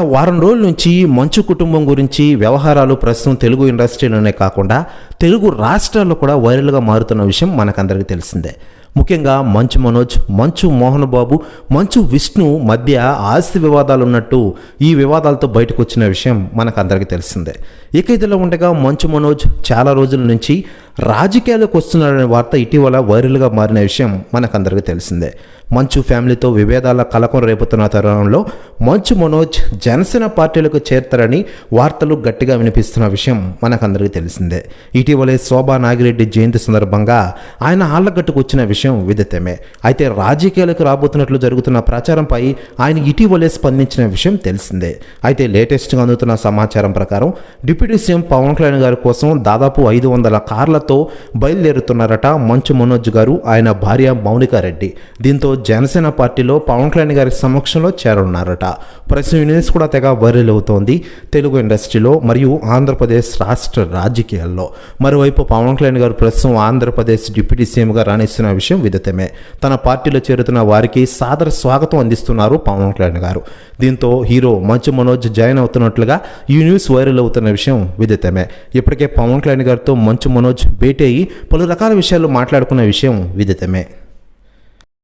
వారం రోజుల నుంచి మంచు కుటుంబం గురించి వ్యవహారాలు ప్రస్తుతం తెలుగు ఇండస్ట్రీలోనే కాకుండా తెలుగు రాష్ట్రాల్లో కూడా వైరల్గా మారుతున్న విషయం మనకందరికీ తెలిసిందే. ముఖ్యంగా మంచు మనోజ్ మంచు మోహన్ బాబు మంచు విష్ణు మధ్య ఆస్తి వివాదాలు ఉన్నట్టు ఈ వివాదాలతో బయటకు వచ్చిన విషయం మనకందరికీ తెలిసిందే. ఇక ఇదిలో ఉండగా మంచు మనోజ్ చాలా రోజుల నుంచి రాజకీయాలకు వస్తున్నాడనే వార్త ఇటీవల వైరల్గా మారిన విషయం మనకందరికీ తెలిసిందే. మంచు ఫ్యామిలీతో విభేదాల కలకం రేపుతున్న తరుణంలో మంచు మనోజ్ జనసేన పార్టీలకు చేరతారని వార్తలు గట్టిగా వినిపిస్తున్న విషయం మనకందరికీ తెలిసిందే. ఇటీవలే శోభా నాగిరెడ్డి జయంతి సందర్భంగా ఆయన ఆళ్ళగట్టుకు వచ్చిన విషయం విదితమే. అయితే రాజకీయాలకు రాబోతున్నట్లు జరుగుతున్న ప్రచారంపై ఆయన ఇటీవలే స్పందించిన విషయం తెలిసిందే. అయితే లేటెస్ట్గా అందుతున్న సమాచారం ప్రకారం డిప్యూటీ సీఎం పవన్ కళ్యాణ్ గారి కోసం దాదాపు ఐదు వందల కార్లతో బయలుదేరుతున్నారట మంచు మనోజ్ గారు ఆయన భార్య మౌనికారెడ్డి దీంతో జనసేన పార్టీలో పవన్ కళ్యాణ్ గారి సమక్షంలో చేరనున్నారట. ప్రస్తుతం ఈ న్యూస్ కూడా తెగ వైరల్ అవుతోంది. తెలుగు ఇండస్ట్రీలో మరియు ఆంధ్రప్రదేశ్ రాష్ట్ర రాజకీయాల్లో. మరోవైపు పవన్ కళ్యాణ్ గారు ప్రస్తుతం ఆంధ్రప్రదేశ్ డిప్యూటీ సీఎంగా రాణిస్తున్న విషయం విదితమే. తన పార్టీలో చేరుతున్న వారికి సాదర స్వాగతం అందిస్తున్నారు పవన్ కళ్యాణ్ గారు. దీంతో హీరో మంచు మనోజ్ జాయిన్ అవుతున్నట్లుగా ఈ న్యూస్ వైరల్ అవుతున్న విషయం విదితమే. ఇప్పటికే పవన్ కళ్యాణ్ గారితో మంచు మనోజ్ భేటీ అయ్యి పలు రకాల విషయాలు మాట్లాడుకున్న విషయం విదితమే.